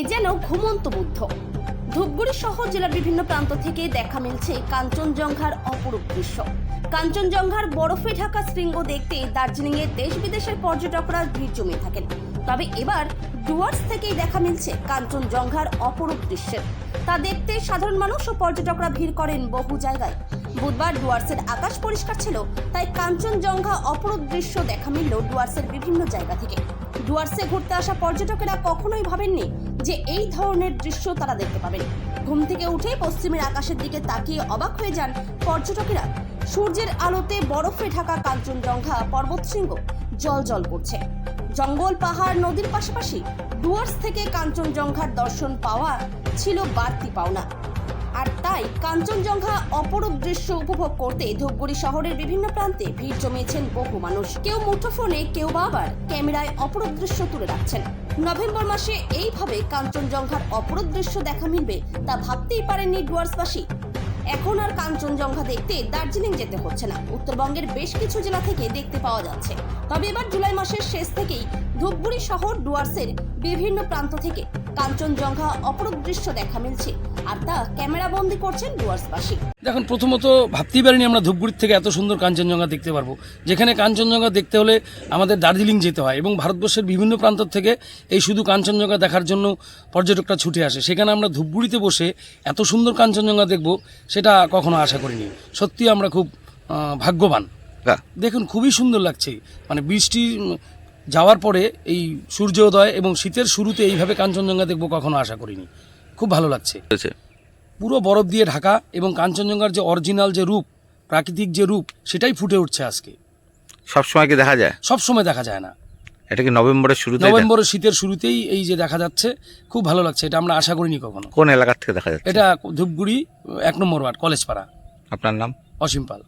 এ যেন ঘুমন্ত বুদ্ধ। ধূপগুড়ি শহর জেলার বিভিন্ন প্রান্ত থেকে দেখা মিলছে কাঞ্চনজঙ্ঘার অপরূপ দৃশ্য। কাঞ্চনজঙ্ঘার বরফে ঢাকা শৃঙ্গ দেখতে দার্জিলিংয়ে দেশ বিদেশের পর্যটকরা ভিড় জমিয়ে থাকেন। তবে এবার ডুয়ার্স থেকেই দেখা মিলছে কাঞ্চনজঙ্ঘার অপরূপ দৃশ্যের। তা দেখতে সাধারণ মানুষ ও পর্যটকরা ভিড় করেন বহু জায়গায়। বুধবার ডুয়ার্সের আকাশ পরিষ্কার ছিল, তাই কাঞ্চনজঙ্ঘা অপরূপ দৃশ্য দেখা মিলল ডুয়ার্সের বিভিন্ন জায়গা থেকে। ডুয়ার্সে ঘুরতে আসা পর্যটকেরা কখনোই ভাবেননি যে এই ধরনের দৃশ্য তারা দেখতে পাবেন। ঘুম থেকে উঠে পশ্চিমের আকাশের দিকে তাকিয়ে অবাক হয়ে যান পর্যটকেরা। সূর্যের আলোতে বরফে ঢাকা কাঞ্চনজঙ্ঘা পর্বতশৃঙ্গ জল জল করছে। জঙ্গল, পাহাড়, নদীর পাশাপাশি ডুয়ার্স থেকে কাঞ্চনজঙ্ঘার দর্শন পাওয়া ছিল বাড়তি পাওনা। তাই কাঞ্চনজঙ্ঘা অপরূপ দৃশ্য উপভোগ করতে ধূপগুড়ি শহরের বিভিন্ন প্রান্তে ভিড় জমিয়েছেন বহু মানুষ। কেউ মুঠোফোনে কেউ বা আবার ক্যামেরায় অপরূপ দৃশ্য তুলে রাখছেন নভেম্বর মাসে এইভাবে কাঞ্চনজঙ্ঘার অপরূপ দৃশ্য দেখা মিলবে তা ভাবতেই পারেননি ডুয়ার্সবাসী। এখন আর কাঞ্চনজঙ্ঘা দেখতে দার্জিলিং যেতে হচ্ছে না। উত্তরবঙ্গের বেশ কিছু জেলা থেকে দেখতে পাওয়া যাচ্ছে। তবে এবার জুলাই মাসের শেষ থেকেই ধূপগুড়ি শহর ডুয়ার্সের বিভিন্ন প্রান্ত থেকে কাঞ্চনজঙ্ঘা অপরূপ দৃশ্য দেখা মিলছে। আর তা ক্যামেরা বন্দি করছেন ডুয়ার্সবাসী। দেখুন প্রথমত ভাবতেই পারিনি আমরা ধূপগুড়ির থেকে এত সুন্দর কাঞ্চনজঙ্ঘা দেখতে পারব। যেখানে কাঞ্চনজঙ্ঘা দেখতে হলে আমাদের দার্জিলিং যেতে হয় এবং ভারতবর্ষের বিভিন্ন প্রান্ত থেকে এই শুধু কাঞ্চনজঙ্ঘা দেখার জন্য পর্যটকরা ছুটে আসে। সেখানে আমরা ধূপগুড়িতে বসে এত সুন্দর কাঞ্চনজঙ্ঘা দেখব সেটা কখনো আশা করিনি। সত্যি আমরা খুব ভাগ্যবান। দেখুন খুবই সুন্দর লাগছে। মানে বৃষ্টি যাওয়ার পরে এই সূর্যোদয় এবং শীতের শুরুতে এইভাবে কাঞ্চনজঙ্ঘা দেখব কখনো আশা করিনি। খুব ভালো লাগছে। পুরো বরফ দিয়ে ঢাকা এবং কাঞ্চনজঙ্ঘার যে অরিজিনাল যে রূপ প্রাকৃতিক যে রূপ সেটাই ফুটে উঠছে আজকে। সব সময় কি দেখা যায়? সব সময় দেখা যায় না। এটা কি নভেম্বরের শুরুতে নভেম্বরের শীতের শুরুতেই এই যে দেখা যাচ্ছে খুব ভালো লাগছে। এটা আমরা আশা করিনি কখনো। কোন এলাকার থেকে দেখা যাচ্ছে? এটা ধূপগুড়ি এক নম্বর ওয়ার্ড কলেজ পাড়া আপনার নাম? অসীম পাল।